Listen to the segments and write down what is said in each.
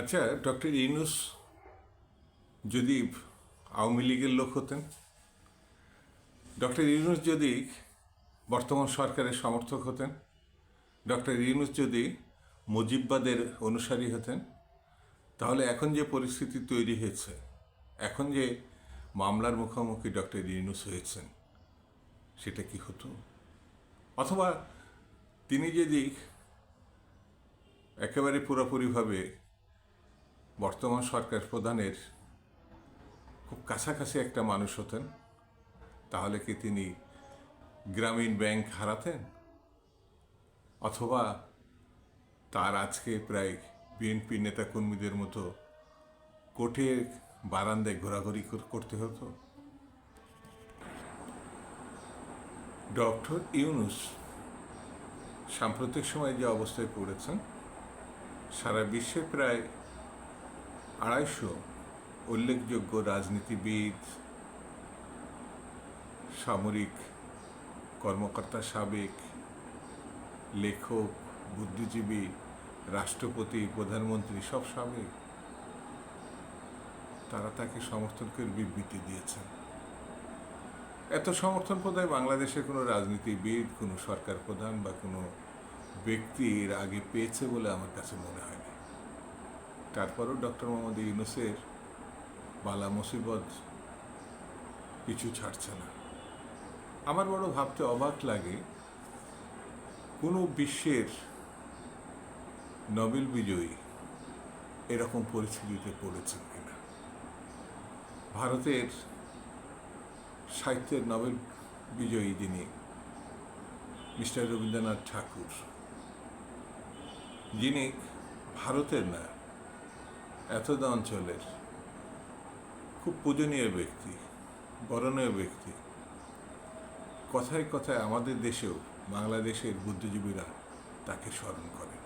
আচ্ছা ডক্টর ইউনুস যদি আওয়ামী লীগের লোক হতেন, ডক্টর ইউনুস যদি বর্তমান সরকারের সমর্থক হতেন, ডক্টর ইউনুস যদি মুজিববাদের অনুসারী হতেন, তাহলে এখন যে পরিস্থিতি তৈরি হয়েছে, এখন যে মামলার মুখোমুখি ডক্টর ইউনুস হয়েছেন, সেটা কি হতো? অথবা তিনি যদি একেবারে পুরোপুরিভাবে বর্তমান সরকার প্রধানের খুব কাছাকাছি একটা মানুষ হতেন। তাহলে কি তিনি গ্রামীণ ব্যাংক হারাতেন? অথবা তার আজকে প্রায় বিএনপি নেতাকর্মীদের মতো কোর্টের বারান্দায় ঘোরাঘুরি করতে হতো? ডক্টর ইউনুস সাম্প্রতিক সময়ে যে অবস্থায় পড়েছেন, সারা বিশ্বে প্রায় আড়াইশো উল্লেখযোগ্য রাজনীতিবিদ, সামরিক কর্মকর্তা সাবেক, লেখক, বুদ্ধিজীবী, রাষ্ট্রপতি, প্রধানমন্ত্রী সব সাবেক, তারা তাকে সমর্থন করে বিবৃতি দিয়েছেন। এত সমর্থন বোধহয় বাংলাদেশের কোনো রাজনীতিবিদ, কোনো সরকার প্রধান বা কোনো ব্যক্তির আগে পেয়েছে বলে আমার কাছে মনে হয়নি তারপরও ডক্টর মোহাম্মদ ইউনুসের বালা মুসিবত পিছু ছাড়ছে না। আমার বড় ভাবতে অবাক লাগে, কোনো বিশ্বের নোবেল বিজয়ী এরকম পরিস্থিতিতে পড়েছেন কিনা? ভারতের সাহিত্যের নোবেল বিজয়ী যিনি মিস্টার রবীন্দ্রনাথ ঠাকুর, যিনি ভারতের না এতদ অঞ্চলের খুব পূজনীয় ব্যক্তি, বরণীয় ব্যক্তি। কথায় কথায় আমাদের দেশেও বাংলাদেশের বুদ্ধিজীবীরা তাকে স্মরণ করেন।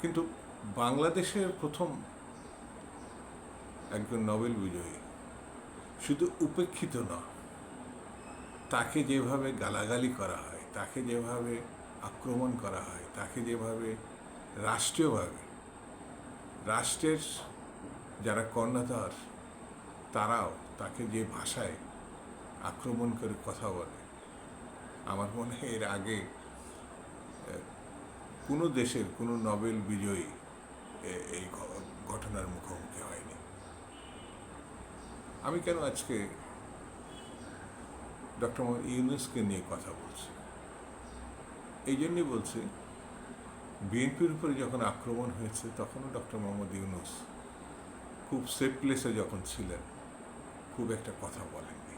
কিন্তু বাংলাদেশের প্রথম একজন নোবেল বিজয়ী শুধু উপেক্ষিত না তাকে যেভাবে গালাগালি করা হয়, তাকে যেভাবে আক্রমণ করা হয়, তাকে যেভাবে রাষ্ট্রীয়ভাবে রাষ্ট্রের যারা কর্ণধার, তারাও তাকে যে ভাষায় আক্রমণ করে কথা বলে। আমার মনে হয় এর আগে কোনো দেশের কোনো নোবেল বিজয়ী এই ঘটনার মুখোমুখি হয়নি। আমি কেন আজকে ডক্টর মোহাম্মদ ইউনুসকে নিয়ে কথা বলছি? এই জন্যই বলছি বিএনপির উপরে যখন আক্রমণ হয়েছে, তখনও ডক্টর মোহাম্মদ ইউনুস খুব সেফ প্লেসে যখন ছিলেন, খুব একটা কথা বলেননি।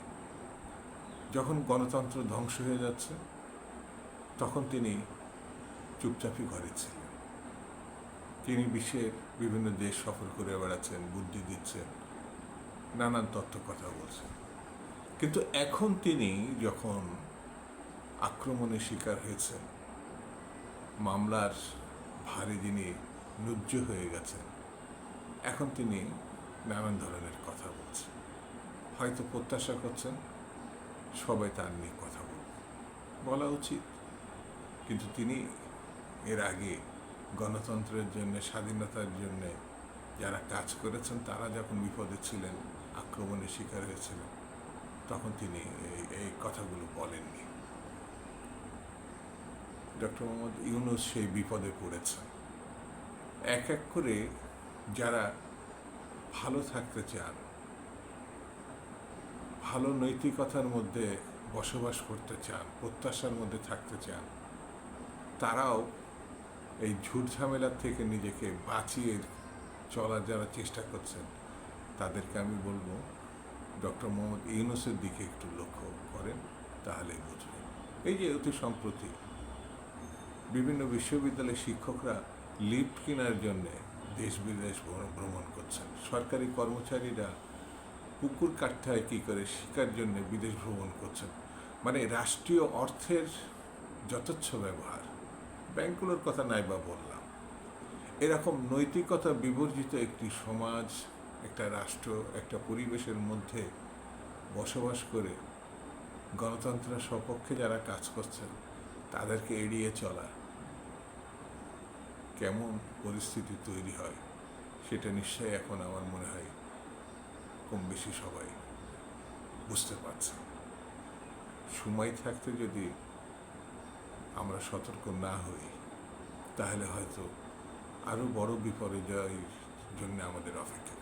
যখন গণতন্ত্র ধ্বংস হয়ে যাচ্ছে, তখন তিনি চুপচাপই ঘরে ছিলেন। তিনি বিশ্বের বিভিন্ন দেশ সফর করে বেড়াচ্ছেন, বুদ্ধি দিচ্ছেন, নানান তথ্য কথা বলছেন। কিন্তু এখন তিনি যখন আক্রমণের শিকার হয়েছেন মামলার ভারে যিনি নুজ্জ হয়ে গেছেন। এখন তিনি নানান ধরনের কথা বলছেন। হয়তো প্রত্যাশা করছেন সবাই তার নিয়ে কথা বলবে। বলা উচিত। কিন্তু তিনি এর আগে গণতন্ত্রের জন্য, স্বাধীনতার জন্য যারা কাজ করেছেন, তারা যখন বিপদে ছিলেন, আক্রমণের শিকার হয়েছিলেন, তখন তিনি এই কথাগুলো বলেননি। ডক্টর মোহাম্মদ ইউনুস সেই বিপদে পড়েছেন। এক এক করে যারা ভালো থাকতে চান, ভালো নৈতিকতার মধ্যে বসবাস করতে চান, প্রত্যাশার মধ্যে থাকতে চান, তারাও এই ঝুট ঝামেলার থেকে নিজেকে বাঁচিয়ে চলার যারা চেষ্টা করছেন, তাদেরকে আমি বলব, ডক্টর মোহাম্মদ ইউনুসের দিকে একটু লক্ষ্য করেন, তাহলেই বুঝবেন। এই যে অতি সম্প্রতি বিভিন্ন বিশ্ববিদ্যালয়ের শিক্ষকরা লিফট কেনার জন্যে দেশ বিদেশ ভ্রমণ- করছেন। সরকারি কর্মচারীরা পুকুর কাঠটায় কী করে শিকার জন্য বিদেশ ভ্রমণ করছেন। মানে রাষ্ট্রীয় অর্থের যথেচ্ছ ব্যবহার। ব্যাংকগুলোর কথা নাই বা বললাম। এরকম নৈতিকতা বিবর্জিত একটি সমাজ, একটা রাষ্ট্র, একটা পরিবেশের মধ্যে বসবাস করে গণতন্ত্রের সপক্ষে যারা কাজ করছেন, তাদেরকে এড়িয়ে চলা। কেমন পরিস্থিতি তৈরি হয়, সেটা নিশ্চয়ই এখন আমার মনে হয় কম বেশি সবাই বুঝতে পারছে। সময় থাকতে যদি আমরা সতর্ক না হই, তাহলে হয়তো আরও বড় বিপর্যয়ের জন্য আমাদের অপেক্ষা